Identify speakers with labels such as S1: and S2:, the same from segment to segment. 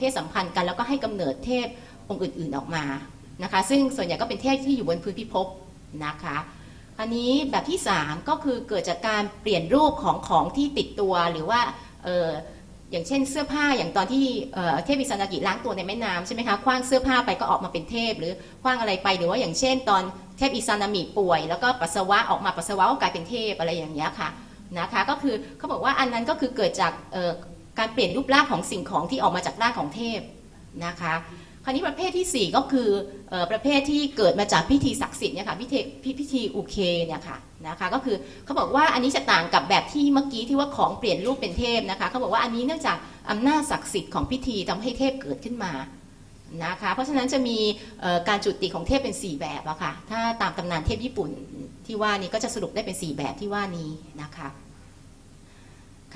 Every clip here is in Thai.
S1: เพศสัมพันธ์กันแล้วก็ให้กำเนิดเทพองค์อื่นๆออกมานะคะ ซึ่งส่วนใหญ่ก็เป็นเทพที่อยู่บนพื้นพิภพนะคะอันนี้แบบที่ 3 ก็คือเกิดจากการเปลี่ยนรูปของของที่ติดตัวหรือว่าอออย่างเช่นเสื้อผ้าอย่างตอนที่เทพอิสนากิล้างตัวในแม่น้ำใช่ไหมคะคว้างเสื้อผ้าไปก็ออกมาเป็นเทพ หรือคว้างอะไรไปหรือว่าอย่างเช่น ตอนเทพอิสานามิป่วย แล้วก็ปัสสาวะออกมาปัสสาวะก็กลายเป็นเทพอะไรอย่างเงี้ยค่ะนะคะก็คือเขาบอกว่าอันนั้นก็คือเกิดจาก การเปลี่ยนรูปร่างของสิ่งของที่ออกมาจากร่างของเทพนะคะคราวนี้ประเภทที่ 4 ก็คืออประเภทที่เกิดมาจากพิธีศักดิ์สิทธิ์เนี่ยค่ะพิธีพิธีอุเคเนี่ยค่ะนะคะก็คือเขาบอกว่าอันนี้จะต่างกับแบบที่เมื่อกี้ที่ว่าของเปลี่ยนรูปเป็นเทพนะคะเขาบอกว่าอันนี้เนื่องจากอำนาจศักดิ์สิทธิ์ของพิธีทำให้เทพเกิดขึ้นมานะคะเพราะฉะนั้นจะมีการจุติของเทพเป็น 4 แบบอะค่ะถ้าตามตำนานเทพญี่ปุ่นที่ว่านี้ก็จะสรุปได้เป็น 4 แบบที่ว่านี้นะคะ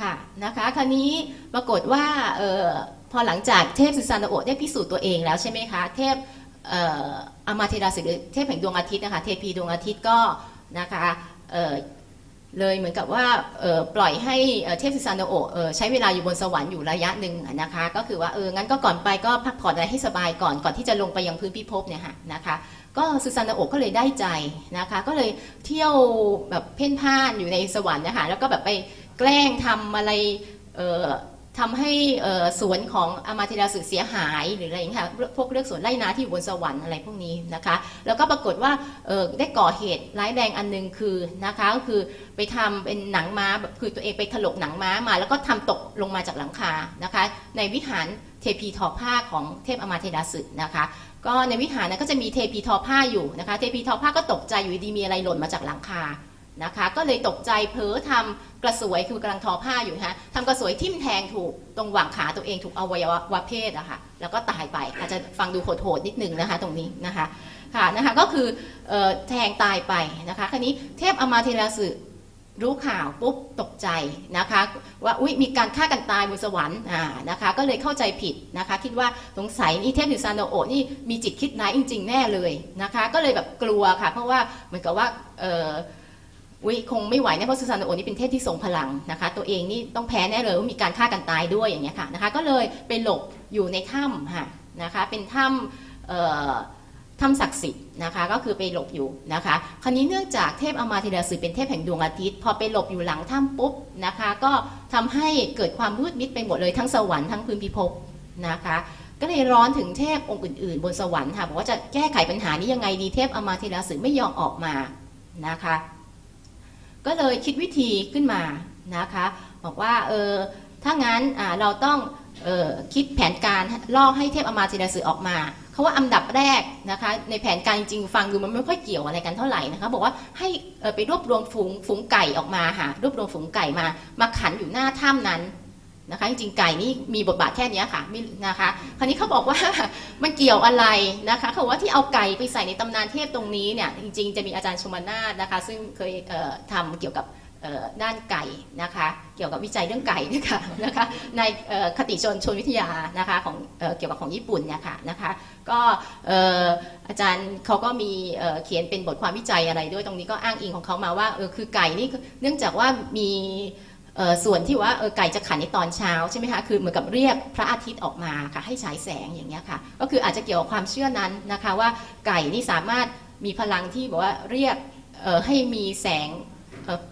S1: ค่ะนะคะคราวนี้ปรากฏว่าออพอหลังจากเทพสุสานโอได้พิสูจน์ตัวเองแล้วใช่ไหมคะเทพเออามาเทราสิหรือเทพแห่งดวงอาทิตย์นะคะเทพีดวงอาทิตย์ก็นะคะเเลยเหมือนกับว่าปล่อยให้เทพสุสานโอใช้เวลาอยู่บนสวรรค์อยู่ระยะหนึ่งนะคะก็คือว่าเอองั้นก็ก่อนไปก็พักผ่อนอะไรให้สบายก่อนก่อนที่จะลงไปยังพื้นพิภพเนี่ยค่ะนะคะก็สุสานโอก็เลยได้ใจนะคะก็เลยเที่ยวแบบเพ่นพ่านอยู่ในสวรรค์นะคะแล้วก็แบบไป แกล้งทำอะไรทำให้สวนของอามาเทราสึเสียหายหรืออะไรอย่างเงี้ยค่ะพวกเรื่องสวนไร่นาที่บนสวรรค์อะไรพวกนี้นะคะ แล้วก็ปรากฏว่าได้ก่อเหตุร้ายแรงอันหนึงคือนะคะก็คือไปทำเป็นหนังม้าแบบคือตัวเองไปถลกหนังม้ามา แล้วก็ทำตกลงมาจากหลังคานะคะ ในวิหารเทพีทอผ้าของเทพอามาเทราสึนะคะก็ในวิหารนั้นก็จะมีเทพีทอผ้าอยู่นะคะ เทพีทอผ้าก็ตกใจอยู่ดีมีอะไรหล่นมาจากหลังคา นะคะ ก็เลยตกใจเผลอทำกระสวยคือกำลังทอผ้าอยู่นะทำกระสวยทิ่มแทงถูกตรงหว่างขาตัวเองถูกอวัยวะเพศอะค่ะแล้วก็ตายไปอาจจะฟังดูโหดๆนิดนึงนะคะ ตรงนี้นะคะค่ะนะคะก็คือออแทงตายไปนะคะคราวนี้เทพอมาเทราสึรู้ข่าวปุ๊บตกใจนะคะว่าอุ๊ยมีการฆ่ากันตายบนสวรรค์อ่านะคะก็เลยเข้าใจผิดนะคะคิดว่าสงสัยนี่เทพหิซานโนโอนี่มีจิตคิดร้ายจริง ๆ แน่เลยนะคะก็เลยแบบกลัวค่ะเพราะว่าเหมือนกับว่าเออ อุ้ยคงไม่ไหวเนี่ยเพราะซูซานโอนี่เป็นเทพที่ทรงพลังนะคะ ตัวเองนี่ต้องแพ้แน่เลยว่ามีการฆ่ากันตายด้วยอย่างเงี้ยค่ะนะคะ ก็เลยไปหลบอยู่ในถ้ำค่ะนะคะเป็นถ้ำถ้ำศักดิ์สิทธิ์นะคะก็คือไปหลบอยู่นะคะ คราวนี้เนื่องจากเทพอมาเทราสือเป็นเทพแห่งดวงอาทิตย์ พอไปหลบอยู่หลังถ้ำปุ๊บนะคะ ก็ทำให้เกิดความมืดมิดไปหมดเลยทั้งสวรรค์ทั้งพื้นพิภพนะคะก็เลยร้อนถึงเทพองค์อื่นๆ บนสวรรค์ค่ะบอกว่าจะแก้ไขปัญหานี้ยังไงดีเทพอมาเทราสือไม่ยอมออกมานะคะ ก็เลยคิดวิธีขึ้นมานะคะ บอกว่าเออถ้างั้นเราต้องออคิดแผนการล่อให้เทพอมาตินาสือออกมาเขาว่าอันดับแรกนะคะในแผนการจริงๆฟังดูมันไม่ค่อยเกี่ยวอะไรกันเท่าไหร่นะคะบอกว่าให้ไปรวบรวมฝูงฝูงไก่ออกมาค่ะรวบรวมฝูงไก่มามาขันอยู่หน้าถ้ำนั้น นะคะจริงไก่นี่มีบทบาทแค่นี้ค่ะไม่นะคะ คราวนี้เขาบอกว่ามันเกี่ยวอะไรนะคะเขาบอว่าที่เอาไก่ไปใส่ในตำนานเทพตรงนี้เนี่ยจริงๆจะมีอาจารย์ชมานาถนะคะ ซึ่งเคยเอ่อทำเกี่ยวกับด้านไก่นะคะ เกี่ยวกับวิจัยเรื่องไก่นะคะนะคะในคติชนชนวิทยานะคะของเออเกี่ยวกับของญี่ปุ่นเนี่ยค่ะนะคะก็เอ่อาจารย์เขาก็มีเอ่อเขียนเป็นบทความวิจัยอะไรด้วยตรงนี้ก็อ้างอิงของเขามาว่าออคือไก่นี่เนื่องจากว่ามี ส่วนที่ว่าไก่จะขันในตอนเช้าใช่ไหมคะคือเหมือนกับเรียกพระอาทิตย์ออกมาค่ะให้ฉายแสงอย่างเงี้ยค่ะก็คืออาจจะเกี่ยวกับความเชื่อนั้นนะคะว่าไก่นี่สามารถมีพลังที่บอกว่าเรียกให้มีแสง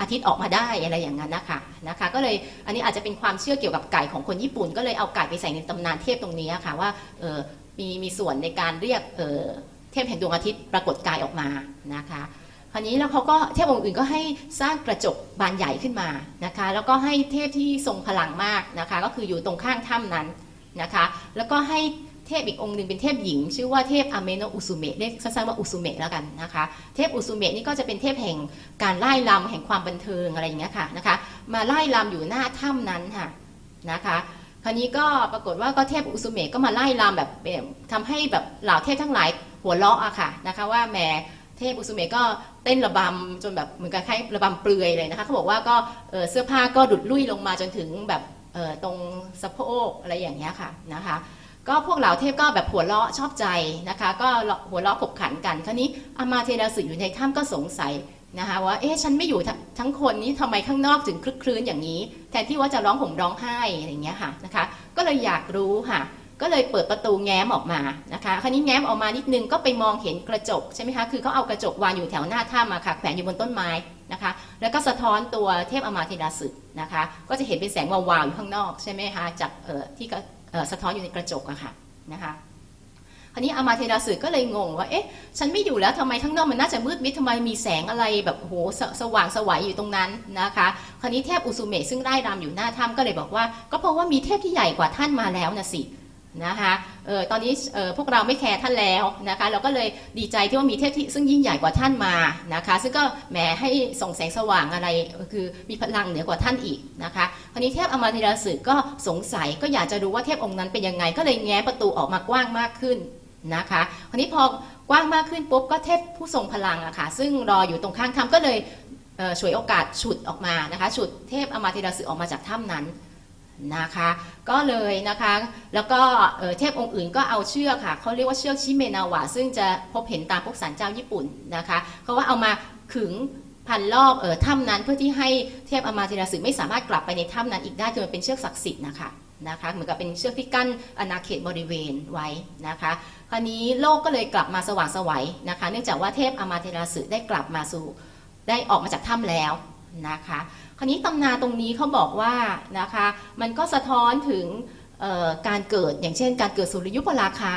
S1: อาทิตย์ออกมาได้อะไรอย่างนั้นนะคะนะคะ ก็เลยอันนี้อาจจะเป็นความเชื่อเกี่ยวกับไก่ของคนญี่ปุ่น ก็เลยเอาไก่ไปใส่ในตำนานเทพตรงนี้ค่ะว่ามีมีส่วนในการเรียกเออเทพแห่งดวงอาทิตย์ปรากฏกายออกมานะคะ คราวนี้แล้วเขาก็เทพองค์อื่นก็ให้สร้างกระจกบานใหญ่ขึ้นมานะคะ แล้วก็ให้เทพที่ทรงพลังมากนะคะ ก็คืออยู่ตรงข้างถ้ำนั้นนะคะ แล้วก็ให้เทพอีกองค์หนึ่งเป็นเทพหญิง ชื่อว่าเทพอเมโนอุสุเมะเรียกสั้นๆว่าอุสุเมะแล้วกันนะคะ เทพอุสุเมะนี่ก็จะเป็นเทพแห่งการไล่ลำแห่งความบันเทิงอะไรอย่างเงี้ยค่ะนะคะ มาไล่ลำอยู่หน้าถ้ำนั้นค่ะนะคะคราวนี้ก็ปรากฏว่าก็เทพอุสุเมะก็มาไล่ลำแบบแบบทำให้แบบเหล่าเทพทั้งหลายหัวเราะอะค่ะนะคะว่าแหมเทพอุสุเมะก็เต้นระบำจนแบบเหมือนกับคล้ายระบำเปลือยเลยนะคะเขาบอกว่าก็เสื้อผ้าก็ดุดลุ่ยลงมาจนถึงแบบตรงสะโพกอะไรอย่างเงี้ยค่ะนะคะก็พวกเหล่าเทพก็แบบหัวเราะชอบใจนะคะ ก็หัวเราะขบขันกันคราวนี้อามาเทราสึอยู่ในถ้ำก็สงสัยนะคะว่าเอ๊ะฉันไม่อยู่ทั้งคนนี้ทำไมข้างนอกถึงคลึกคลื้นอย่างนี้ แทนที่ว่าจะร้องห่มร้องไห้อะไรอย่างเงี้ยค่ะนะคะ ก็เลยอยากรู้ค่ะ ก็เลยเปิดประตูแง้มออกมานะคะคราวนี้แง้มออกมานิดนึงก็ไปมองเห็นกระจกใช่ไหมคะคือเขาเอากระจกวางอยู่แถวหน้าถ้ำอะค่ะแขวนอยู่บนต้นไม้นะคะแล้วก็สะท้อนตัวเทพอมาเทดาสึนะคะก็จะเห็นเป็นแสงวาวๆอยู่ข้างนอกใช่ไหมคะจากเอ่อที่ก็เอ่อสะท้อนอยู่ในกระจกอะค่ะนะคะคราวนี้อามาเทดาสึก็เลยงงว่า เอ๊ะ ฉันไม่อยู่แล้วทำไมข้างนอกมันน่าจะมืดมิดทำไมมีแสงอะไรแบบโหสสว่างสวัยอยู่ตรงนั้นนะคะ คราวนี้เทพอุซุเมะซึ่งไร่รำอยู่หน้าถ้ำก็เลยบอกว่า ก็เพราะว่ามีเทพที่ใหญ่กว่าท่านมาแล้วนะสิ นะคะเออตอนนี้เออพวกเราไม่แคร์ท่านแล้วนะคะ เราก็เลยดีใจที่ว่ามีเทพที่ซึ่งยิ่งใหญ่กว่าท่านมานะคะ ซึ่งก็แหมให้ส่งแสงสว่างอะไรคือมีพลังเหนือกว่าท่านอีกนะคะคราวนี้เทพอมาติราสึก็สงสัยก็อยากจะรู้ว่าเทพองค์นั้นเป็นยังไง ก็เลยแง้ประตูออกมากว้างมากขึ้นนะคะคราวนี้พอกว้างมากขึ้นปุ๊บก็เทพผู้ทรงพลังอะค่ะซึ่งรออยู่ตรงข้างถ้ำก็เลยเอ่อฉวยโอกาสฉุดออกมานะคะฉุดเทพอมาติราสึออกมาจากถ้ำนั้น นะคะก็เลยนะคะแล้วก็เทพองค์อื่นก็เอาเชือกค่ะเขาเรียกว่าเชือกชิเมนาวะ ซึ่งจะพบเห็นตามพวกสันเจ้าญี่ปุ่นนะคะเขาว่าเอามาขึงพันรอบเออถ้ำนั้นเพื่อที่ให้เทพอมาติราสึไม่สามารถกลับไปในถ้ำนั้นอีกได้จนมันเป็นเชือกศักดิ์สิทธิ์นะคะนะคะเหมือนกับเป็นเชือกที่กั้นอาณาเขตบริเวณไว้นะคะคราวนี้โลกก็เลยกลับมาสว่างไสวัยนะคะ เนื่องจากว่าเทพอมาเทราสึได้กลับมาสู่ได้ออกมาจากถ้ำแล้ว นะคะ คราวนี้ตำนาตรงนี้เขาบอกว่านะคะมันก็สะท้อนถึงการเกิดอย่างเช่น การเกิดสุริยุปราคา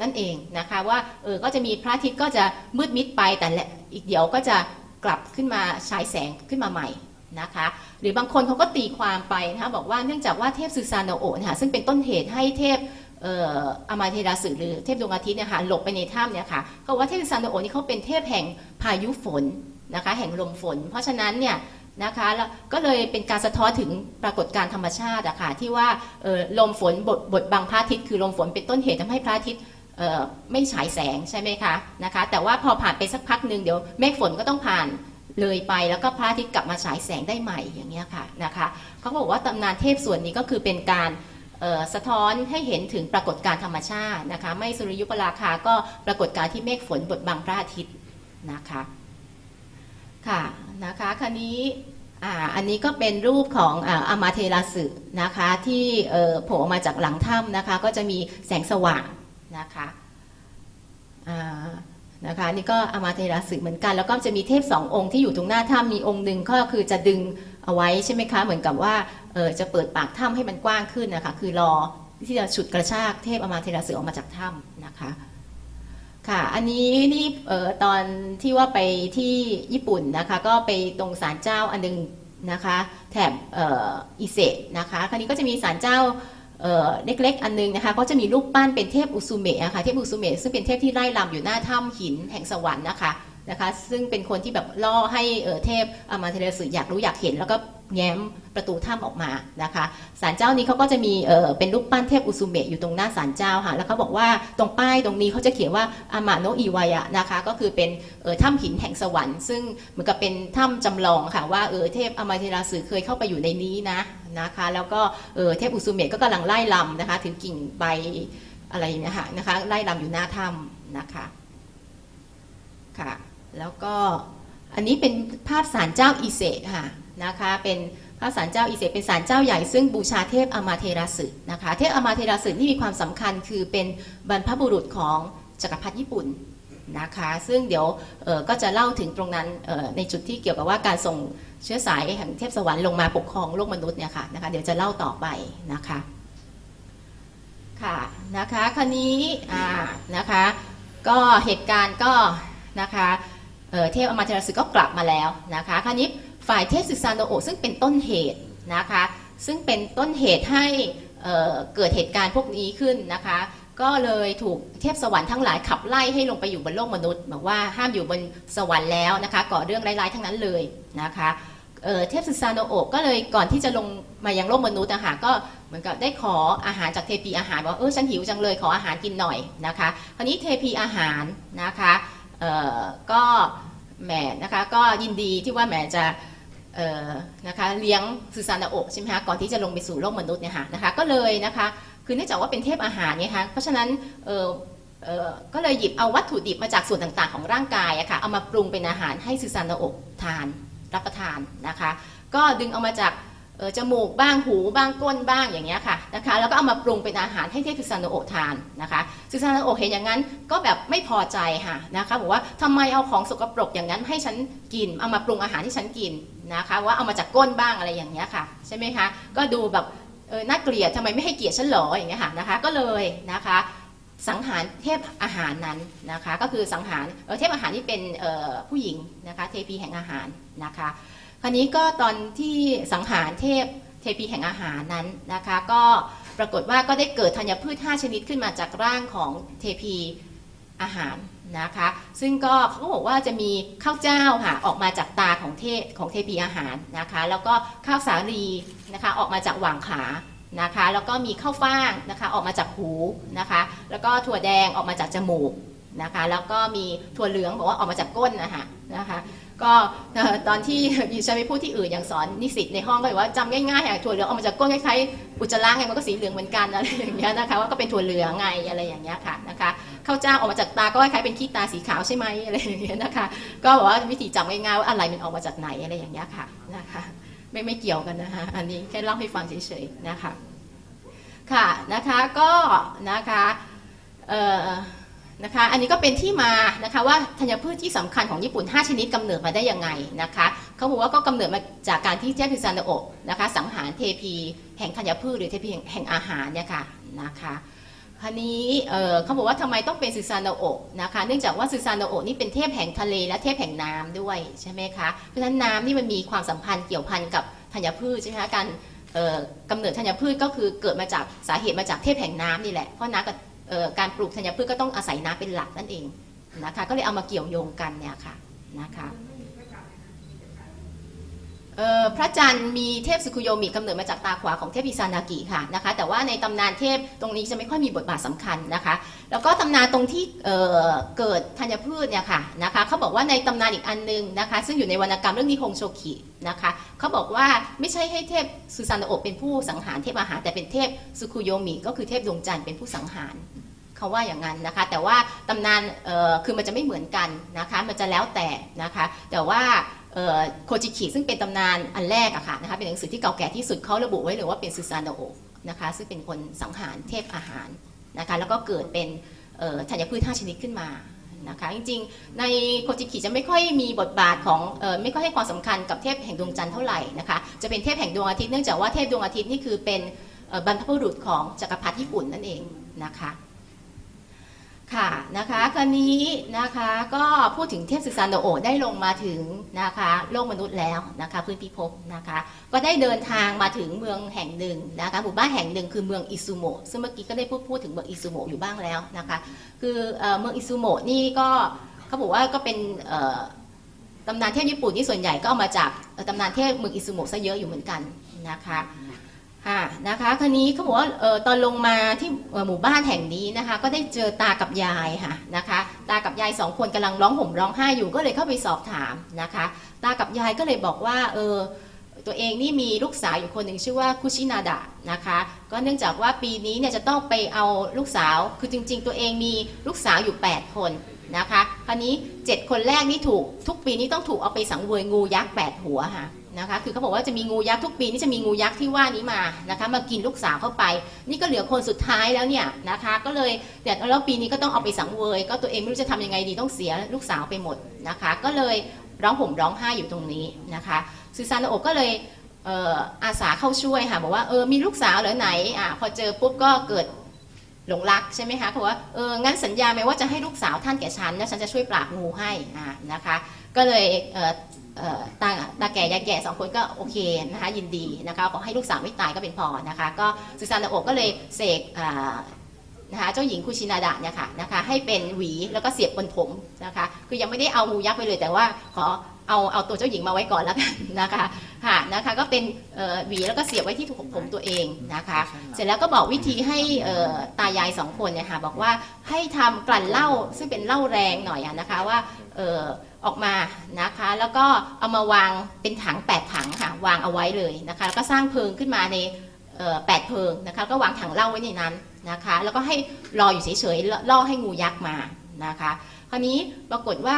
S1: นั่นเองนะคะว่าเออก็จะมีพระอาทิตย์ก็จะมืดมิดไปแต่อีกเดี๋ยวก็จะกลับขึ้นมาฉายแสงขึ้นมาใหม่นะคะหรือบางคนเขาก็ตีความไปนะคะบอกว่าเนื่องจากว่าเทพซูซานโอนะคะซึ่งเป็นต้นเหตุให้เทพเอออามาเทราสึหรือเทพดวงอาทิตย์เนี่ยค่ะหลบไปในถ้ำเนี่ยค่ะเขาบอกว่าเทพซานโนโอนี่เขาเป็นเทพแห่งพายุฝนนะคะแห่งลมฝน เพราะฉะนั้นเนี่ย นะคะแล้วก็เลยเป็นการสะท้อนถึงปรากฏการธรรมชาติอะค่ะที่ว่าลมฝนบดบดบังพระอาทิตย์คือลมฝนเป็นต้นเหตุทำให้พระอาทิตย์ไม่ฉายแสงใช่ไหมคะนะคะแต่ว่าพอผ่านไปสักพักหนึ่งเดี๋ยวเมฆฝนก็ต้องผ่านเลยไปแล้วก็พระอาทิตย์กลับมาฉายแสงได้ใหม่อย่างเงี้ยค่ะนะคะเขาบอกว่าตำนานเทพส่วนนี้ก็คือเป็นการสะท้อนให้เห็นถึงปรากฏการธรรมชาตินะคะไม่สุริยุปราคาก็ปรากฏการที่เมฆฝนบดบังพระอาทิตย์นะคะค่ะนะคะคราวนี้ อ่าอันนี้ก็เป็นรูปของอามาเทราสึนะคะที่โผล่ออกมาจากหลังถ้ำนะคะก็จะมีแสงสว่างนะคะอ่านะคะนี่ก็อามาเทราสึเหมือนกันแล้วก็จะมีเทพสององค์ที่อยู่ตรงหน้าถ้ำมีองค์หนึ่งก็คือจะดึงเอาไว้ใช่ไหมคะเหมือนกับว่าจะเปิดปากถ้ำให้มันกว้างขึ้นนะคะคือรอที่จะฉุดกระชากเทพอมาเทราสึออกมาจากถ้ำนะคะ ค่ะ อันนี้นี่เออตอนที่ว่าไปที่ญี่ปุ่นนะคะ ก็ไปตรงศาลเจ้าอันหนึงนะคะ แถบเอออิเซะนะคะ คราวนี้ก็จะมีศาลเจ้าเออเล็กๆ อันนึงนะคะ ก็จะมีรูปปั้นเป็นเทพอุซุเมะอะค่ะ เทพอุซุเมะซึ่งเป็นเทพที่ไล่ลำอยู่หน้าถ้ำหินแห่งสวรรค์นะคะ นะคะซึ่งเป็นคนที่แบบล่อให้เเทพอามาเทเรสึอยากรู้อยากเห็น แล้วก็แง้มประตูถ้ำออกมานะคะศาลเจ้านี้เขาก็จะมีเเป็นรูปปั้นเทพอุซุเมะอยู่ตรงหน้าศาลเจ้าค่ะแล้วเขาบอกว่าตรงป้ายตรงนี้เขาจะเขียนว่าอามาโนอิวายะนะคะก็คือเป็นถ้ำหินแห่งสวรรค์ ซึ่งเหมือนกับเป็นถ้ำจำลองค่ะว่าเออเทพอามาเทราสึเคยเข้าไปอยู่ในนี้นะนะคะแล้วก็เออเทพอุซุเมะก็กำลังไล่ลำนะคะถือกิ่งใบอะไรอย่างเงี้ยค่ะนะคะไล่ลำอยู่หน้าถ้ำนะคะค่ะ แล้วก็อันนี้เป็นภาพศาลเจ้าอิเซะค่ะนะคะเป็นภาพศาลเจ้าอิเซะเป็นศาลเจ้าใหญ่ซึ่งบูชาเทพอมาเทราสึนะคะเทพอมาเทราสึนี่มีความสำคัญคือเป็นบรรพบุรุษของจักรพรรดิญี่ปุ่นนะคะซึ่งเดี๋ยวก็จะเล่าถึงตรงนั้นในจุดที่เกี่ยวกับว่าการส่งเชื้อสายแห่งเทพสวรรค์ลงมาปกครองโลกมนุษย์เนี่ยค่ะนะคะเดี๋ยวจะเล่าต่อไปนะคะค่ะนะคะคราวนี้นะคะก็เหตุการณ์ก็นะคะ เเทพอมาเทราสึก็กลับมาแล้วนะคะคราวนี้ฝ่ายเทพสึกซานโนโอะซึ่งเป็นต้นเหตุนะคะซึ่งเป็นต้นเหตุให้เอ่อเกิดเหตุการณ์พวกนี้ขึ้นนะคะก็เลยถูกเทพสวรรค์ทั้งหลายขับไล่ให้ลงไปอยู่บนโลกมนุษย์บอกว่าห้ามอยู่บนสวรรค์แล้วนะคะก่อเรื่องร้ายๆทั้งนั้นเลยนะคะเเทพสึกซานโนโอะก็เลยก่อนที่จะลงมายังโลกมนุษย์นะคะก็เหมือนกับได้ขออาหารจากเทพีอาหารว่าเออฉันหิวจังเลยขออาหารกินหน่อยนะคะคราวนี้เทพีอาหารนะคะ ก็แหมนะคะก็ยินดีที่ว่าแหมจะนะคะเลี้ยงซูซานาโอะใช่ไหมคะก่อนที่จะลงไปสู่โลกมนุษย์เนี่ยค่ะนะคะก็เลยนะคะคือเนื่องจากว่าเป็นเทพอาหารเนี่ยคะเพราะฉะนั้นก็เลยหยิบเอาวัตถุดิบมาจากส่วนต่างๆ ของร่างกายอะค่ะเอามาปรุงเป็นอาหารให้ซูซานาโอะทานรับประทานนะคะ ก็ดึงเอามาจาก จมูกบ้างหูบ้างก้นบ้างอย่างเงี้ยค่ะนะคะแล้วก็เอามาปรุงเป็นอาหารให้เทพสุซานโอทานนะคะสุซานโอเห็นอย่างนั้นก็แบบไม่พอใจค่ะนะคะบอกว่าทำไมเอาของสกปรกอย่างนั้นให้ฉันกิน เอามาปรุงอาหารที่ฉันกินนะคะว่าเอามาจากก้นบ้างอะไรอย่างเงี้ยค่ะใช่ไหมคะก็ดูแบบเออน่าเกลียดทำไมไม่ให้เกียรติฉันเหรออย่างเงี้ยค่ะนะคะก็เลยนะคะสังหารเทพอาหารนั้นนะคะก็คือสังหารเเทพอาหารที่เป็นผู้หญิงนะคะเทพีแห่งอาหารนะคะ คราวนี้ก็ตอนที่สังหารเทพเทพีแห่งอาหารนั้นนะคะ ก็ปรากฏว่าก็ได้เกิดธัญพืช 5 ชนิดขึ้นมาจากร่างของเทพีอาหารนะคะ ซึ่งก็เขาก็บอกว่าจะมีข้าวเจ้าค่ะออกมาจากตาของเทพของเทพีอาหารนะคะ แล้วก็ข้าวสาลีนะคะออกมาจากหว่างขานะคะ แล้วก็มีข้าวฟ่างนะคะออกมาจากหูนะคะ แล้วก็ถั่วแดงออกมาจากจมูก นะคะแล้วก็มีถั่วเหลืองบอกว่าออกมาจากก้นนะคะนะคะก็ตอนที่ดิฉันไปพูดที่อื่นอย่างสอนนิสิตในห้องก็บอกว่าจำง่ายๆค่ะถั่วเหลืองออกมาจากก้นคล้ายๆอุจจาระไงมันก็สีเหลืองเหมือนกันอะไรอย่างเงี้ยนะคะว่าก็เป็นถั่วเหลืองไงอะไรอย่างเงี้ยค่ะนะคะข้าวเจ้าออกมาจากตาก็คล้ายๆเป็นขี้ตาสีขาวใช่ไหมอะไรอย่างเงี้ยนะคะก็บอกว่าวิธีจำง่ายๆว่าอะไรมันออกมาจากไหนอะไรอย่างเงี้ยค่ะนะคะไม่ไม่เกี่ยวกันนะคะอันนี้แค่เล่าให้ฟังเฉยๆนะคะค่ะนะคะก็นะคะเอ่อ นะคะ อันนี้ก็เป็นที่มานะคะว่าธัญพืชที่สำคัญของญี่ปุ่น 5 ชนิดกำเนิดมาได้ยังไงนะคะเขาบอกว่าก็กำเนิดมาจากการที่เทพพิซานโอะนะคะสังหารเทพีแห่งธัญพืชหรือเทพีแห่งอาหารเนี่ยค่ะนะคะคราวนี้เขาบอกว่าทำไมต้องเป็นซูซานโอะนะคะเนื่องจากว่าซูซานโอะนี่เป็นเทพแห่งทะเลและเทพแห่งน้ำด้วยใช่ไหมคะเพราะฉะนั้นน้ำนี่มันมีความสัมพันธ์เกี่ยวพันกับธัญพืชใช่ไหมคะการกำเนิดธัญพืชก็คือเกิดมาจากสาเหตุมาจากเทพแห่งน้ำนี่แหละเพราะน้ำกับ การปลูกธัญพืชก็ต้องอาศัยน้ำเป็นหลักนั่นเองนะคะก็เลยเอามาเกี่ยวโยงกันเนี่ยค่ะนะคะพระจันทร์มีเทพสุคุโยมิกำเนิดมาจากตาขวาของเทพอิซานากิค่ะนะคะแต่ว่าในตำนานเทพตรงนี้จะไม่ค่อยมีบทบาทสำคัญนะคะแล้วก็ตำนานตรงที่เเกิดธัญพืชเนี่ยค่ะนะคะเขาบอกว่าในตำนานอีกอันนึงนะคะซึ่งอยู่ในวรรณกรรมเรื่องนิฮงโชคินะคะเขาบอกว่าไม่ใช่ให้เทพซูซานโอะเป็นผู้สังหารเทพอาหารแต่เป็นเทพสุคุโยมิก็คือเทพดวงจันทร์เป็นผู้สังหาร เขาว่าอย่างนั้นนะคะ แต่ว่าตำนานคือมันจะไม่เหมือนกันนะคะ มันจะแล้วแต่นะคะ แต่ว่าโคจิคิซึ่งเป็นตำนานอันแรกอะค่ะนะคะเป็นหนังสือที่เก่าแก่ที่สุดเขาระบุไว้เลยว่าเป็นซูซานโอะนะคะ ซึ่งเป็นคนสังหารเทพอาหารนะคะ แล้วก็เกิดเป็นธัญพืช5ชนิดขึ้นมานะคะจริงๆ ในโคจิกิจะไม่ค่อยมีบทบาทของออไม่ค่อยให้ความสำคัญกับเทพแห่งดวงจันทร์เท่าไหร่นะคะจะเป็นเทพแห่งดวงอาทิตย์เนื่องจากว่าเทพดวงอาทิตย์นี่คือเป็นบรรพบุรุษของจักรพรรดิญี่ปุ่นนั่นเองนะคะ ค่ะนะคะคราวนี้นะคะก็พูดถึงเทพสุซานโนโอได้ลงมาถึงนะคะโลกมนุษย์แล้วนะคะพื้นพิภพนะคะก็ได้เดินทางมาถึงเมืองแห่งหนึ่งนะคะหมู่บ้านแห่งหนึ่งคือเมืองอิซูโมะซึ่งเมื่อกี้ก็ได้พูดพูดถึงเมืองอิซูโมะอยู่บ้างแล้วนะคะคือเมืองอิซูโมะนี่ก็เขาบอกว่าก็เป็นตำนานเทพญี่ปุ่นที่ส่วนใหญ่ก็เอามาจากตำนานเทพเมืองอิซูโมะซะเยอะอยู่เหมือนกันนะคะ ค่ะนะคะคราวนี้เขาบอกว่าเออตอนลงมาที่หมู่บ้านแห่งนี้นะคะ ก็ได้เจอตากับยายค่ะนะคะ ตากับยายสองคนกำลังร้องห่มร้องไห้อยู่ก็เลยเข้าไปสอบถามนะคะ ตากับยายก็เลยบอกว่าเออตัวเองนี่มีลูกสาวอยู่คนหนึ่งชื่อว่าคุชินาดะนะคะ ก็เนื่องจากว่าปีนี้เนี่ยจะต้องไปเอาลูกสาว คือจริง ๆ ตัวเองมีลูกสาวอยู่ 8 คนนะคะ คราวนี้ 7 คนแรกนี่ถูกทุกปีนี้ต้องถูกเอาไปสังเวยงูยักษ์8หัวค่ะ นะคะคือเขาบอกว่าจะมีงูยักษ์ทุกปีนี่จะมีงูยักษ์ที่ว่านี้มานะคะมากินลูกสาวเข้าไป นี่ก็เหลือคนสุดท้ายแล้วเนี่ยนะคะก็เลยแต่แล้วปีนี้ก็ต้องเอาไปสังเวย ก็ตัวเองไม่รู้จะทำยังไงดีต้องเสียลูกสาวไปหมดนะคะ ก็เลยร้องห่มร้องไห้อยู่ตรงนี้นะคะซูซานโอก็เลยเอออาสาเข้าช่วยค่ะบอกว่าเออมีลูกสาวเหรอไหนอะพอเจอปุ๊บก็เกิดหลงรักใช่ไหมคะเขาบอกว่าเอองั้นสัญญาไหมว่าจะให้ลูกสาวท่านแก่ฉันแล้วฉันจะช่วยปราบงูให้อ่านะคะ ก็เลยเตาตาแก่ยายแก่สองคนก็โอเคนะคะยินดีนะคะขอให้ลูกสาวไม่ตายก็เป็นพอนะคะก็ซูซานโอะก็เลยเสกอ่านะคะเจ้าหญิงคุชินาดะเนี่ยค่ะนะคะให้เป็นหวีแล้วก็เสียบบนผมนะคะคือยังไม่ได้เอางูยักษ์ไปเลยแต่ว่าขอเอาเอาตัวเจ้าหญิงมาไว้ก่อนแล้วกันนะคะค่ะนะคะก็เป็นเอ่อหวีแล้วก็เสียบไว้ที่ผมผมตัวเองนะคะ เสร็จแล้วก็บอกวิธีให้เอ่อตายายสองคนเนี่ยค่ะบอกว่าให้ทำกลั่นเหล้าซึ่งเป็นเหล้าแรงหน่อยอะนะคะว่าเออกมานะคะ แล้วก็เอามาวางเป็นถังแปดถังค่ะวางเอาไว้เลยนะคะ แล้วก็สร้างเพิงขึ้นมาในแปดเพิงนะคะ ก็วางถังเหล้าไว้ในนั้นนะคะ แล้วก็ให้รออยู่เฉยๆล่อให้งูยักษ์มานะคะคราวนี้ปรากฏว่า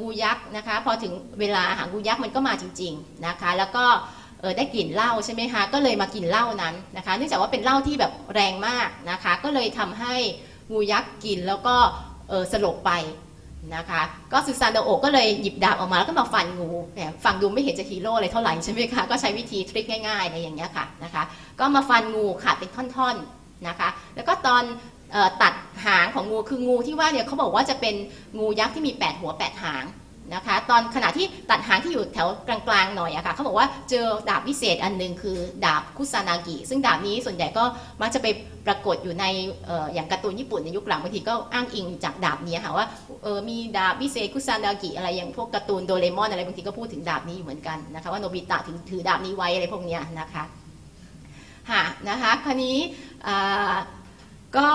S1: งูยักษ์นะคะ พอถึงเวลาหางูยักษ์มันก็มาจริง ๆนะคะ แล้วก็ได้กลิ่นเหล้าใช่ไหมคะก็เลยมากินเหล้านั้นนะคะ เนื่องจากว่าเป็นเหล้าที่แบบแรงมากนะคะ ก็เลยทำให้งูยักษ์กินแล้วก็สลบไป นะคะ ก็ซูซานโดโอก็เลยหยิบดาบออกมาแล้วก็มาฟันงูแหมฟังดูไม่เห็นจะฮีโร่อะไรเท่าไหร่ใช่ไหมคะ ก็ใช้วิธีทริคง่ายๆในอย่างเงี้ยค่ะนะคะ ก็มาฟันงูขาดเป็นท่อนๆนะคะ แล้วก็ตอนตัดหางของงูคืองูที่ว่าเนี่ยเขาบอกว่าจะเป็นงูยักษ์ที่มี 8 หัว 8 หาง นะคะตอนขณะที่ตัดหางที่อยู่แถวกลางๆหน่อยอะค่ะเขาบอกว่าเจอดาบวิเศษอันหนึ่งคือดาบคุซานากิซึ่งดาบนี้ส่วนใหญ่ก็มักจะไปปรากฏอยู่ในอออย่างการ์ตูนญี่ปุ่นในยุคหลังบางทีก็อ้างอิงจากดาบนี้ค่ะว่ามีดาบวิเศษคุซานากิอะไรอย่างพวกการ์ตูนโดเรมอนอะไรบางทีก็พูดถึงดาบนี้อยู่เหมือนกันนะคะว่าโนบิตะถึงถือดาบนี้ไว้อะไรพวกเนี้ยนะคะค่ะนะคะคราวนี้ก็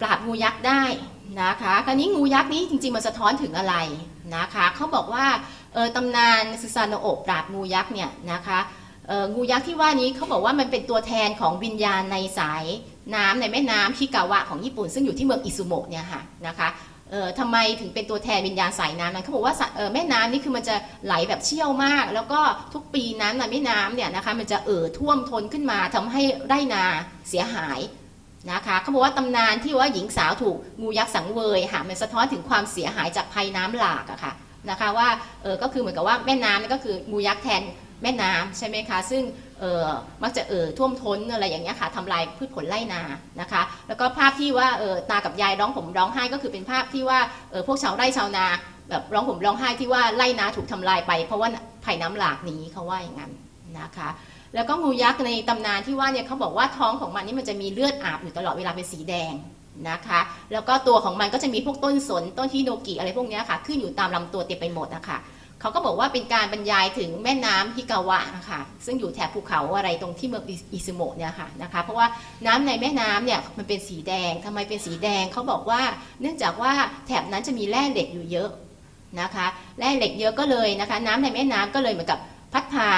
S1: ปราบงูยักษ์ได้นะคะคราวนี้งูยักษ์นี้จริงๆมันสะท้อนถึงอะไร นะคะเขาบอกว่าเออตำนานซูซานโนะโอะปราบงูยักษ์เนี่ยนะคะเอองูยักษ์ที่ว่านี้เขาบอกว่ามันเป็นตัวแทนของวิญญาณในสายน้ำในแม่น้ำชิกาวะของญี่ปุ่น ซึ่งอยู่ที่เมืองอิซุโมะเนี่ยค่ะนะคะเออทำไมถึงเป็นตัวแทนวิญญาณสายน้ำนั้นเขาบอกว่าเออแม่น้ำนี่คือมันจะไหลแบบเชี่ยวมาก แล้วก็ทุกปีน้ำในแม่น้ำเนี่ยนะคะมันจะเอ่อท่วมท้นขึ้นมาทำให้ไร่นาเสียหาย นะคะเขาบอกว่าตำนานที่ว่าหญิงสาวถูกงูยักษ์สังเวยค่ะมันสะท้อนถึงความเสียหายจากภัยน้ำหลากอะค่ะนะคะว่าเออก็คือเหมือนกับว่าแม่น้ำนี่ก็คืองูยักษ์แทนแม่น้ำใช่ไหมคะซึ่งเออมักจะเอ่อท่วมท้นอะไรอย่างเงี้ยค่ะทำลายพืชผลไร่นานะคะ แล้วก็ภาพที่ว่าเออตากับยายร้องผมร้องไห้ก็คือเป็นภาพที่ว่าเออพวกชาวไร่ชาวนาแบบร้องผมร้องไห้ที่ว่าไร่นาถูกทำลายไป เพราะว่าภัยน้ำหลากนี้เขาว่าอย่างนั้นนะคะ แล้วก็งูยักษ์ในตำนานที่ว่าเนี่ยเขาบอกว่าท้องของมันนี่มันจะมีเลือดอาบอยู่ตลอดเวลาเป็นสีแดงนะคะ แล้วก็ตัวของมันก็จะมีพวกต้นสนต้นฮิโนกิอะไรพวกนี้ค่ะขึ้นอยู่ตามลำตัวเต็มไปหมดนะคะเขาก็บอกว่าเป็นการบรรยายถึงแม่น้ำฮิกาวะนะคะซึ่งอยู่แถบภูเขาอะไรตรงที่เมืองอิซึโมะเนี่ยค่ะนะคะ เพราะว่าน้ำในแม่น้ำเนี่ยมันเป็นสีแดงทำไมเป็นสีแดงเขาบอกว่า เนื่องจากว่าแถบนั้นจะมีแร่เหล็กอยู่เยอะนะคะแร่เหล็กเยอะก็เลยนะคะ น้ำในแม่น้ำก็เลยเหมือนกับพัดพา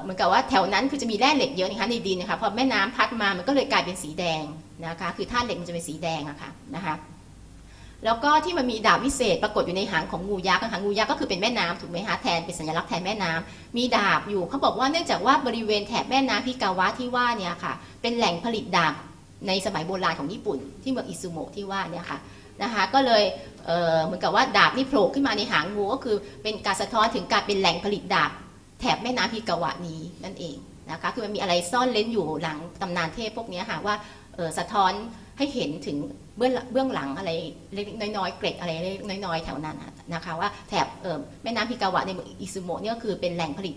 S1: เหมือนกับว่าแถวนั้นคือจะมีแร่เหล็กเยอะนะคะในดินนะคะพอแม่น้ำพัดมามันก็เลยกลายเป็นสีแดงนะคะคือธาตุเหล็กมันจะเป็นสีแดงอะค่ะนะคะแล้วก็ที่มันมีดาบวิเศษปรากฏอยู่ในหางของงูยักษ์นะคะงูยักษ์ก็คือเป็นแม่น้ำถูกไหมคะแทนเป็นสัญลักษณ์แทนแม่น้ำมีดาบอยู่เขาบอกว่าเนื่องจากว่าบริเวณแถบแม่น้ำพิกาวะที่ว่าเนี่ยค่ะเป็นแหล่งผลิตดาบในสมัยโบราณของญี่ปุ่น ที่เมืองอิซุโมะที่ว่าเนี่ยค่ะนะคะก็เลยเเหมือนกับว่าดาบนี่โผล่ขึ้นมาในหางงูก็คือเป็นการสะท้อนถึงการเป็นแหล่งผลิตดาบ แถบแม่น้ำพิกาวะนี้นั่นเองนะคะคือมันมีอะไรซ่อนเล้นอยู่หลังตำนานเทพพวกนี้ค่ะว่าสะท้อนให้เห็นถึงเบื้องเบื้องหลังอะไรเล็กน้อยๆเกร็ดอะไรเล็กน้อยๆแถวนั้นนะคะว่าแถบแม่น้ำพิกาวะในเมืองอิซุโมะเนี่ยก็คือเป็นแหล่งผลิต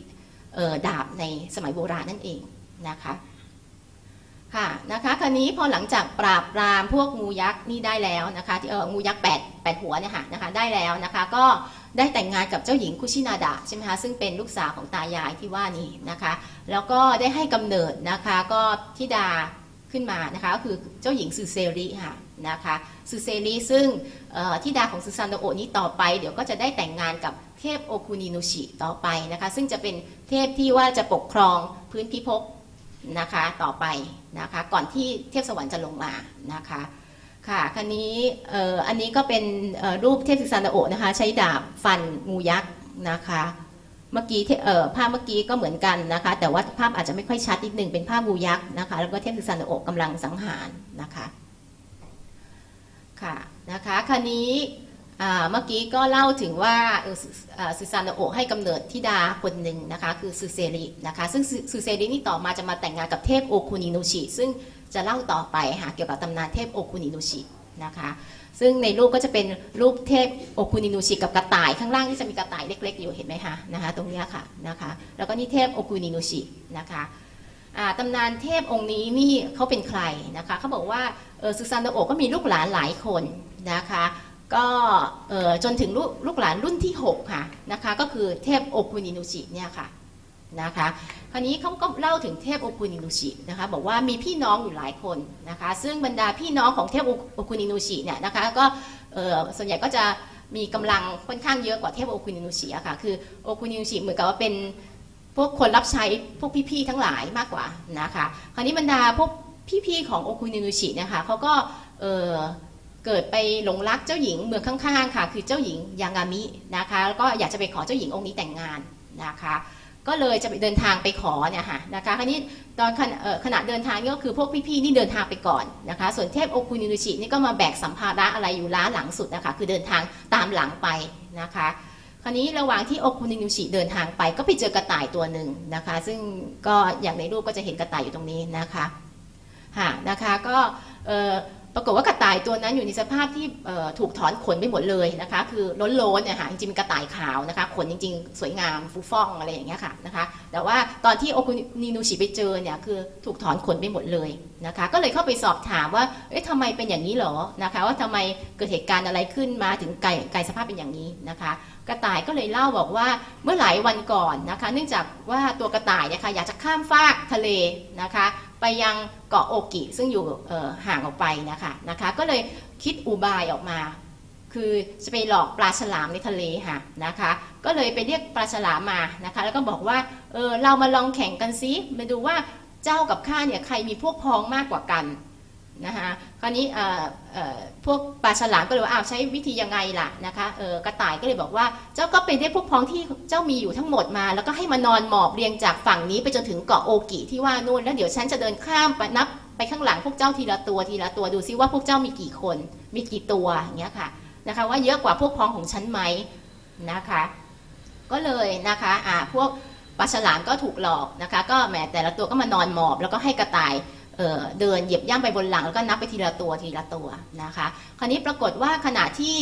S1: ดาบในสมัยโบราณนั่นเองนะคะค่ะนะคะคราวนี้พอหลังจากปราบปรามพวกงูยักษ์นี่ได้แล้วนะคะที่เอองูยักษ์แปดแปดหัวเนี่ยค่ะนะคะได้แล้วนะคะก็ ได้แต่งงานกับเจ้าหญิงคุชินาดะใช่ไหมคะซึ่งเป็นลูกสาวของตายายที่ว่านี่นะคะแล้วก็ได้ให้กำเนิดนะคะก็ธิดาขึ้นมานะคะก็คือเจ้าหญิงซูเซริค่ะนะคะซูเซริซึ่งธิดาของซูซานโดโอนี้ต่อไป เดี๋ยวก็จะได้แต่งงานกับเทพโอคุนินุชิต่อไปนะคะซึ่งจะเป็นเทพที่ว่าจะปกครองพื้นพิภพนะคะต่อไปนะคะก่อนที่เทพสวรรค์จะลงมานะคะ ค่ะคันนี้อันนี้ก็เป็นรูปเทพซิซานาโอะนะคะ ใช้ดาบฟันงูยักษ์นะคะ เมื่อกี้ภาพเมื่อกี้ก็เหมือนกันนะคะ แต่ว่าภาพอาจจะไม่ค่อยชัดนิดนึงเป็นภาพงูยักษ์นะคะ แล้วก็เทพซิซานาโอะกำลังสังหารนะคะค่ะนะคะคันนี้เมื่อกี้ก็เล่าถึงว่าเออซูซานโอะให้กำเนิดธิดาคนหนึ่งนะคะคือซูเซรินะคะซึ่งซูเซรินี่ต่อมาจะมาแต่งงานกับเทพโอคุนินุชิซึ่ง จะเล่าต่อไปค่ะเกี่ยวกับตำนานเทพโอคุนินุชินะคะซึ่งในรูปก็จะเป็นรูปเทพโอคุนินุชิกับกระต่าย ข้างล่างที่จะมีกระต่ายเล็ก ๆ อยู่เห็นไหมคะนะคะตรงเนี้ยค่ะนะคะแล้วก็นี่เทพโอคุนินุชินะคะตำนานเทพองค์นี้นี่เขาเป็นใครนะคะเขาบอกว่าเออซูซานโดโอก็มีลูกหลานหลายคนนะคะก็จนถึงลูกลูกหลานรุ่นที่ 6 ค่ะนะคะก็คือเทพโอคุนินุชิเนี่ยค่ะ นะคะคราวนี้เขาก็เล่าถึงเทพโอคุนินุชินะคะบอกว่ามีพี่น้องอยู่หลายคนนะคะซึ่งบรรดาพี่น้องของเทพโอคุนินุชิเนี่ยนะคะก็ส่วนใหญ่ก็จะมีกำลังค่อนข้างเยอะกว่าเทพโอคุนินุชิอะค่ะคือโอคุนินุชิเหมือนกับว่าเป็นพวกคนรับใช้พวกพี่ๆทั้งหลายมากกว่านะคะคราวนี้บรรดาพวกพี่ๆของโอคุนินุชินี่ยค่ะเขาก็เเกิดไปหลงรักเจ้าหญิงเมืองข้างๆค่ะ คือเจ้าหญิงยางามินะคะแล้วก็อยากจะไปขอเจ้าหญิงองค์นี้แต่งงานนะคะ ก็เลยจะไปเดินทางไปขอเนี่ยค่ะนะคะคราวนี้ตอนขณะเอ่อขณะเดินทางนี่ก็คือพวกพี่ๆนี่เดินทางไปก่อนนะคะ ส่วนเทพโอคุนินุชินี่ก็มาแบกสัมภาระอะไรอยู่ล้าหลังสุดนะคะ คือเดินทางตามหลังไปนะคะ คราวนี้ระหว่างที่โอคุนินุชิเดินทางไป ก็ไปเจอกระต่ายตัวหนึ่งนะคะ ซึ่งก็อย่างในรูปก็จะเห็นกระต่ายอยู่ตรงนี้นะคะค่ะนะคะก็เออ ปรากฏว่ากระต่ายตัวนั้นอยู่ในสภาพที่ถูกถอนขนไปหมดเลยนะคะ คือล้นโลนเนี่ยค่ะจริงๆเป็นกระต่ายขาวนะคะ ขนจริงๆ สวยงามฟูฟ่องอะไรอย่างเงี้ยค่ะนะคะ แต่ว่าตอนที่โอคุนินุชิไปเจอเนี่ยคือถูกถอนขนไปหมดเลยนะคะ ก็เลยเข้าไปสอบถามว่าเอ๊ะทำไมเป็นอย่างนี้เหรอนะคะ ว่าทำไมเกิดเหตุการณ์อะไรขึ้นมาถึงไก่ไก่สภาพเป็นอย่างนี้นะคะ กระต่ายก็เลยเล่าบอกว่าเมื่อหลายวันก่อนนะคะ เนื่องจากว่าตัวกระต่ายนี่ยค่ะอยากจะข้ามฟากทะเลนะคะ ไปยังเกาะโอกิซึ่งอยู่ห่างออกไปนะคะนะคะ ก็เลยคิดอุบายออกมา คือจะไปหลอกปลาฉลามในทะเลค่ะนะคะ ก็เลยไปเรียกปลาฉลามมานะคะ แล้วก็บอกว่าเออเรามาลองแข่งกันซิมาดูว่าเจ้ากับข้าเนี่ยใครมีพวกพ้องมากกว่ากัน นะคะคราวนี้พวกปลาฉลามก็เลยว่าอ้าวใช้วิธียังไงล่ะนะคะกระต่ายก็เลยบอกว่าเจ้าก็ไปเรียกพวกพ้องที่เจ้ามีอยู่ทั้งหมดมา แล้วก็ให้มานอนหมอบเรียงจากฝั่งนี้ไปจนถึงเกาะโอกิที่ว่านู่นแล้วเดี๋ยวฉันจะเดินข้ามไปนับไปข้างหลังพวกเจ้าทีละตัวทีละตัวดูซิว่าพวกเจ้ามีกี่คน มีกี่ตัวอย่างเงี้ยค่ะนะคะว่าเยอะกว่าพวกพ้องของฉันไหมนะคะ ก็เลยนะคะอ่าพวกปลาฉลามก็ถูกหลอกนะคะ ก็แหมแต่ละตัวก็มานอนหมอบแล้วก็ให้กระต่าย เเดินเหยียบย่ำไปบนหลังแล้วก็นับไปทีละตัวทีละตัวนะคะ คราวนี้ปรากฏว่าขณะที่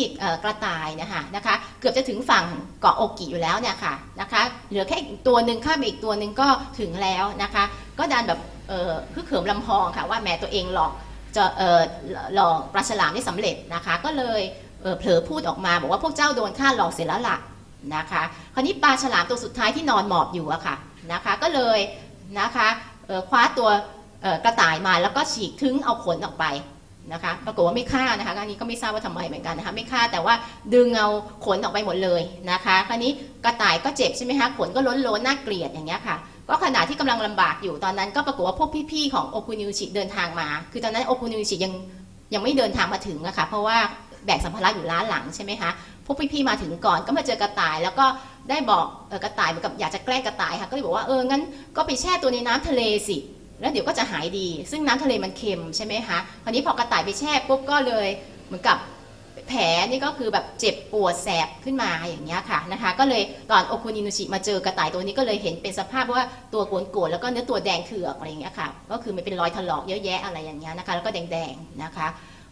S1: กระต่ายนะคะนะคะ เกือบจะถึงฝั่งเกาะโอกิอยู่แล้วเนี่ยค่ะนะคะ เหลือแค่อีกตัวหนึ่งข้ามไปอีกตัวหนึ่งก็ถึงแล้วนะคะ ก็ดันแบบเอ่อคือเขิมลำพองค่ะว่าแหมตัวเองหลอกจะหลอกปลาฉลามได้สำเร็จนะคะ ก็เลยเผลอพูดออกมาบอกว่าพวกเจ้าโดนฆ่าหลอกเสร็จแล้วล่ะนะคะ คราวนี้ปลาฉลามตัวสุดท้ายที่นอนหมอบอยู่อะค่ะนะคะ ก็เลยนะคะคว้าตัว กระต่ายมาแล้วก็ฉีกทึ้งเอาขนออกไปนะคะปรากฏว่าไม่ฆ่านะคะอันนี้ก็ไม่ทราบว่าทำไมเหมือนกันนะคะไม่ฆ่าแต่ว่าดึงเอาขนออกไปหมดเลยนะคะคราวนี้กระต่ายก็เจ็บใช่ไหมคะขนก็ล้นโลนน่าเกลียดอย่างเงี้ยค่ะก็ขณะที่กำลังลำบากอยู่ตอนนั้นก็ปรากฏว่าพวกพี่ๆของโอคุนิวชิเดินทางมา คือตอนนั้นโอคุนิวชิยังยังไม่เดินทางมาถึงอะค่ะเพราะว่าแบกสัมภาระอยู่ร้านหลังใช่ไหมคะพวกพี่ๆมาถึงก่อนก็มาเจอกระต่ายแล้วก็ได้บอกออกระต่ายเหมือนกับอยากจะแกล้งกระต่ายค่ะก็เลยบอกว่าเอองั้นก็ไปแช่ตัวในน้ำทะเลสิ แล้วเดี๋ยวก็จะหายดี ซึ่งน้ำทะเลมันเค็มใช่ไหมคะคราวนี้พอกระต่ายไปแช่ปุ๊บก็เลยเหมือนกับแผลนี่ก็คือแบบเจ็บปวดแสบขึ้นมาอย่างเงี้ยค่ะนะคะ ก็เลยตอนโอคุนินุชิมาเจอกระต่ายตัวนี้ก็เลยเห็นเป็นสภาพว่าตัวโกนๆแล้วก็เนื้อตัวแดงเถือกอะไรอย่างเงี้ยค่ะ ก็คือมันเป็นรอยถลอกเยอะแยะอะไรอย่างเงี้ยนะคะ แล้วก็แดงๆนะคะ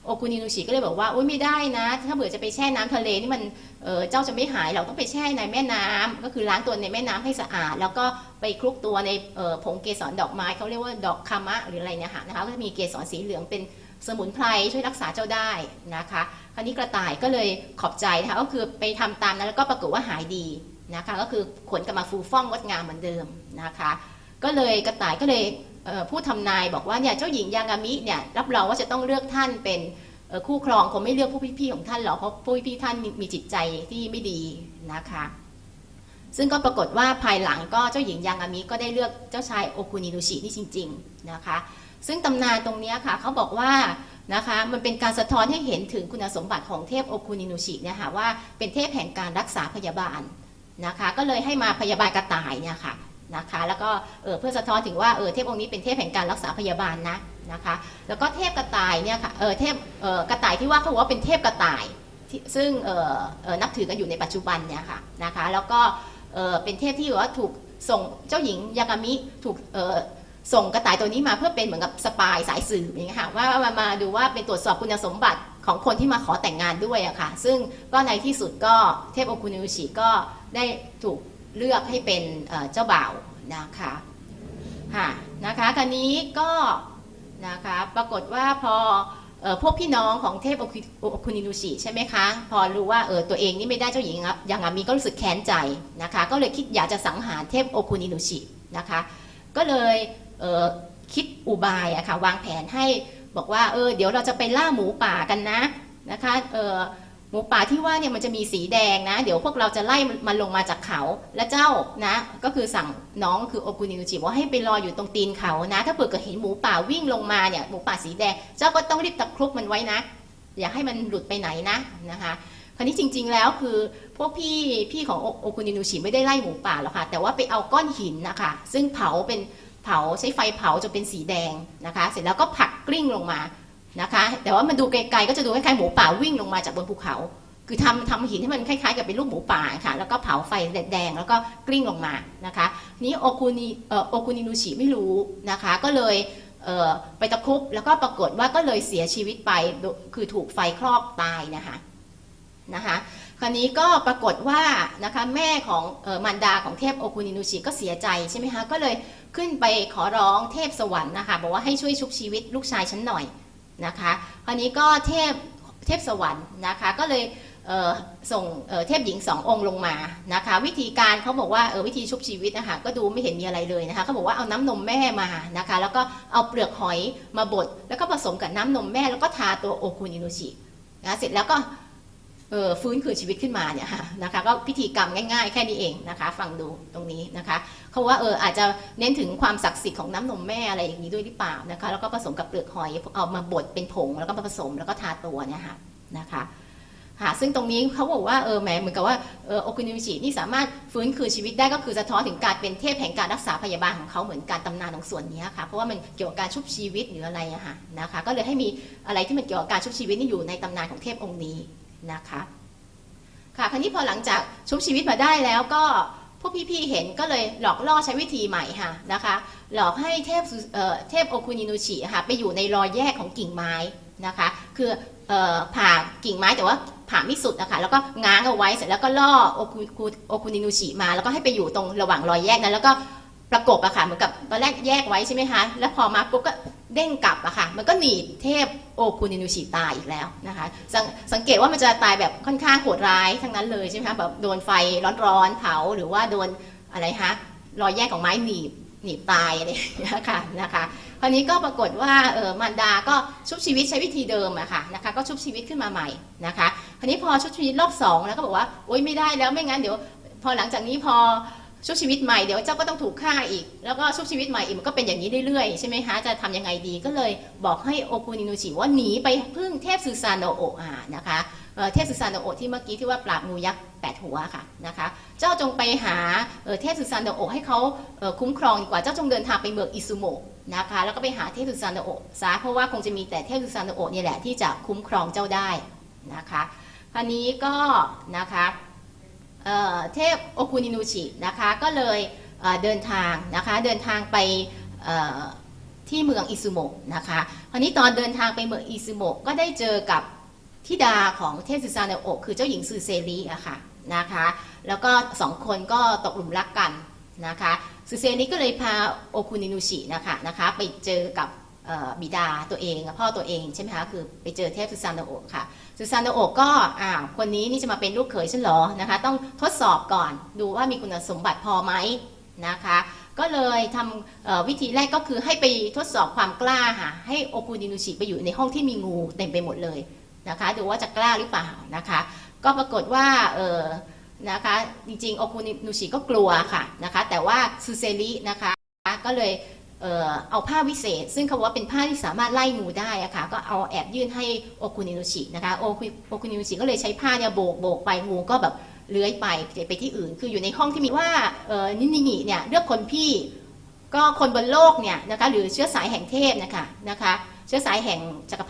S1: โอคุนินุชิก็เลยบอกว่าโอ้ยไม่ได้นะ ถ้าเผื่อจะไปแช่น้ำทะเลนี่มันเเจ้าจะไม่หายเราต้องไปแช่ในแม่น้ำก็คือล้างตัวในแม่น้ำให้สะอาด แล้วก็ไปคลุกตัวในผงเกสรดอกไม้เขาเรียกว่าดอกคามะหรืออะไรเนี่ยค่ะนะคะก็จะมีเกสรสีเหลืองเป็นสมุนไพรช่วยรักษาเจ้าได้นะคะ คราวนี้กระต่ายก็เลยขอบใจนะคะก็คือไปทำตามนั้นแล้วก็ปรากฏว่าหายดีนะคะ ก็คือขนกลับมาฟูฟ่องงดงามเหมือนเดิมนะคะ ก็เลยกระต่ายก็เลย เอ่อพูดทำนายบอกว่าเนี่ยเจ้าหญิงยางามิเนี่ยรับรองว่าจะต้องเลือกท่านเป็นคู่ครองคงไม่เลือกผู้พี่ๆของท่านหรอกเพราะผู้พี่ท่านมีจิตใจที่ไม่ดีนะคะซึ่งก็ปรากฏว่าภายหลังก็เจ้าหญิงยางามิก็ได้เลือกเจ้าชายโอคุนินุชินี่จริงๆนะคะซึ่งตำนานตรงนี้ค่ะเขาบอกว่านะคะมันเป็นการสะท้อนให้เห็นถึงคุณสมบัติของเทพโอคุนินุชิเนี่ยค่ะว่าเป็นเทพแห่งการรักษาพยาบาลนะคะก็เลยให้มาพยาบาลกระต่ายเนี่ยค่ะ นะคะ แล้วก็เเพื่อสะท้อนถึงว่าเออเทพองค์นี้เป็นเทพแห่งการรักษาพยาบาลนะนะคะแล้วก็เทพกระต่ายเนี่ยค่ะเออเทพเออกระต่ายที่ว่าเขาบอกว่าเป็นเทพกระต่ายซึ่งเออเออนับถือกันอยู่ในปัจจุบันเนี่ยค่ะนะคะแล้วก็เออเป็นเทพที่ว่าถูกส่งเจ้าหญิงยากามิถูกเออส่งกระต่ายตัวนี้มาเพื่อเป็นเหมือนกับสปายสายสืบอย่างเงี้ยค่ะว่ามามาดูว่าเป็นตรวจสอบคุณสมบัติของคนที่มาขอแต่งงานด้วยอะค่ะซึ่งก็ในที่สุดก็เทพโอคุนิวชิก็ได้ถูก เลือกให้เป็นเจ้าบ่าวนะคะค่ะนะคะคราวนี้ก็นะคะปรากฏว่าพอออพวกพี่น้องของเทพโอคุคุนินุชิใช่ไหมคะ พอรู้ว่าเออตัวเองนี่ไม่ได้เจ้าหญิงยังอามีก็รู้สึกแค้นใจนะคะ ก็เลยคิดอยากจะสังหารเทพโอคุนินุชินะคะ ก็เลยเคิดอุบายอะค่ะวางแผนให้บอกว่าเออเดี๋ยวเราจะไปล่าหมูป่ากันนะนะคะเออ หมูป่าที่ว่าเนี่ยมันจะมีสีแดงนะ เดี๋ยวพวกเราจะไล่มันลงมาจากเขาและเจ้านะ ก็คือสั่งน้องคือโอกุนิโนจิว่าให้ไปรออยู่ตรงตีนเขานะ ถ้าเผื่อเกิดเห็นหมูป่าวิ่งลงมาเนี่ยหมูป่าสีแดง เจ้าก็ต้องรีบตะครุบมันไว้นะ อย่าให้มันหลุดไปไหนนะนะคะคราวนี้จริง ๆ แล้วคือพวกพี่พี่ของโอคุนินุชิไม่ได้ไล่หมูป่าหรอกค่ะ แต่ว่าไปเอาก้อนหินนะคะซึ่งเผาเป็นเผาใช้ไฟเผาจนเป็นสีแดงนะคะ เสร็จแล้วก็ผลักกลิ้งลงมา นะคะ แต่ว่ามันดูไกลๆก็จะดูคล้ายๆหมูป่าวิ่งลงมาจากบนภูเขา คือทำทำหินให้มันคล้ายๆกับเป็นลูกหมูป่าค่ะ แล้วก็เผาไฟแดงๆแล้วก็กลิ้งลงมานะคะ นี้โอคุนิโอคุนินุชิไม่รู้นะคะ ก็เลยเไปตะครุบแล้วก็ปรากฏว่าก็เลยเสียชีวิตไปคือถูกไฟคลอกตายนะคะนะคะคราวนี้ก็ปรากฏว่านะคะแม่ของออมารดาของเทพโอคุนินุชิก็เสียใจใช่ไหมคะก็เลยขึ้นไปขอร้องเทพสวรรค์นะคะบอกว่าให้ช่วยชุบชีวิตลูกชายฉันหน่อย นะคะคราวนี้ก็เทพเทพสวรรค์นะคะก็เลยเส่งเเทพหญิงสององค์ลงมานะคะวิธีการเขาบอกว่าเออวิธีชุบชีวิตนะคะก็ดูไม่เห็นมีอะไรเลยนะคะเขาบอกว่าเอาน้ำนมแม่มานะคะแล้วก็เอาเปลือกหอยมาบดแล้วก็ผสมกับน้ำนมแม่แล้วก็ทาตัวโอคุนินุชินะเสร็จแล้วก็ฟื้นคืนชีวิตขึ้นมาเนี่ยค่ะนะคะก็พิธีกรรมง่ายๆ แค่นี้เองนะคะฟังดูตรงนี้นะคะ เขาว่าเอออาจจะเน้นถึงความศักดิ์สิทธิ์ของน้ำนมแม่อะไรอย่างนี้ด้วยหรือเปล่านะคะแล้วก็ผสมกับเปลือกหอยเอามาบดเป็นผงแล้วก็มาผสมแล้วก็ทาตัวเนี่ยค่ะนะคะค่ะซึ่งตรงนี้เขาบอกว่าเออแหมเหมือนกับว่าเออโอคุนิมิชินี่สามารถฟื้นคืนชีวิตได้ก็คือสะท้อนถึงการเป็นเทพแห่งการรักษาพยาบาลของเขาเหมือนการตำนานของส่วนนี้ค่ะเพราะว่ามันเกี่ยวกับการชุบชีวิตหรืออะไรอะค่ะนะคะก็เลยให้มีอะไรที่มันเกี่ยวกับการชุบชีวิตนี่อยู่ในตำนานของเทพองค์นี้นะคะค่ะคราวนี้พอหลังจากชุบชีวิตมาได้แล้วก็ พวกพี่ๆเห็นก็เลยหลอกล่อใช้วิธีใหม่ค่ะนะคะ หลอกให้เทพเทพโอคุนินุชิค่ะไปอยู่ในรอยแยกของกิ่งไม้นะคะ คือออผ่ากิ่งไม้แต่ว่าผ่าไม่สุดนะคะแล้วก็ง้างเอาไว้เสร็จแล้วก็ล่อโอคุคุโอคุนินุชิมา แล้วก็ให้ไปอยู่ตรงระหว่างรอยแยกนั้นแล้วก็ประกบอะค่ะเหมือนกับตอนแรกแยกไว้ใช่ไหมคะแล้วพอมาปุ๊บก็ เด้งกลับอะค่ะ มันก็หนีบเทพโอคุนินุชิตายอีกแล้วนะคะสสังเกตว่ามันจะตายแบบค่อนข้างโหดร้ายทั้งนั้นเลยใช่ไหมคะแบบโดนไฟร้อนๆเผาหรือว่าโดนอะไรฮะรอยแยกของไม้หนีบหนีบตายอะไรอย่างเงี้ยค่ะนะคะคราวนี้ก็ปรากฏว่าเออมารดาก็ชุบชีวิตใช้วิธีเดิมอะค่ะนะคะก็ชุบชีวิตขึ้นมาใหม่นะคะคราวนี้พอชุบชีวิตรอบสองแล้วก็บอกว่าโอ๊ยไม่ได้แล้วไม่งั้นเดี๋ยว พอหลังจากนี้พอ ชุบชีวิตใหม่เดี๋ยวเจ้าก็ต้องถูกฆ่าอีก แล้วก็ชุบชีวิตใหม่อีกมันก็เป็นอย่างนี้เรื่อยๆใช่ไหมคะจะทำยังไงดีก็เลยบอกให้โอคุนินุชิว่าหนีไปพึ่งเทพซูซานโนโอะอ่านะคะเทพซูซานโนโอะที่เมื่อกี้ที่ว่าปราบงูยักษ์แปดหัวค่ะนะคะเจ้าจงไปหาเทพซูซานโนโอะให้เขาคุ้มครองดีกว่าเจ้าจงเดินทางไปเมืองอิซุโมะนะคะแล้วก็ไปหาเทพซูซานโนโอะซะเพราะว่าคงจะมีแต่เทพซูซานโนโอะนี่แหละที่จะคุ้มครองเจ้าได้นะคะคราวนี้ก็นะคะ เเทพโอคุนินุชินะคะก็เลยเเดินทางนะคะเดินทางไปที่เมืองอิซุโมะนะคะคราวนี้ตอนเดินทางไปเมืองอิซุโมะก็ได้เจอกับธิดาของเทพสุซาเนโอคือเจ้าหญิงซูเซริอะค่ะนะคะแล้วก็สองคนก็ตกหลุมรักกันนะคะซูเซริก็เลยพาโอคุนินุชินะคะนะคะไปเจอกับ บิดาตัวเองพ่อตัวเองใช่ไหมคะคือไปเจอเทพสุซานโอะค่ะซูซานโนโอะก็อ้าคนนี้นี่จะมาเป็นลูกเขยฉันเหรอนะคะ ต้องทดสอบก่อนดูว่ามีคุณสมบัติพอไหมนะคะ ก็เลยทำวิธีแรกก็คือให้ไปทดสอบความกล้าค่ะ ให้โอคุนินุชิไปอยู่ในห้องที่มีงูเต็มไปหมดเลยนะคะ ดูว่าจะกล้าหรือเปล่านะคะ ก็ปรากฏว่าเออนะคะจริงๆโอคุนินุชิก็กลัวค่ะนะคะ แต่ว่าซูเซรินะคะก็เลย เอ่อเอาผ้าวิเศษ ซึ่งเขาบอกว่าเป็นผ้าที่สามารถไล่งูได้อะค่ะก็เอาแอบยื่นให้โอคุนินุชินะคะโอคุโอคุนินุชิก็เลยใช้ผ้าเนี่ยโบกโบกไปงูก็แบบเลื้อยไปไปที่อื่น คืออยู่ในห้องที่มีว่าเอ่อนินินิเนี่ยเลือกคนพี่ ก็คนบนโลกเนี่ยนะคะหรือเชื้อสายแห่งเทพนะคะนะคะเชื้อสายแห่งจักรพรรดิ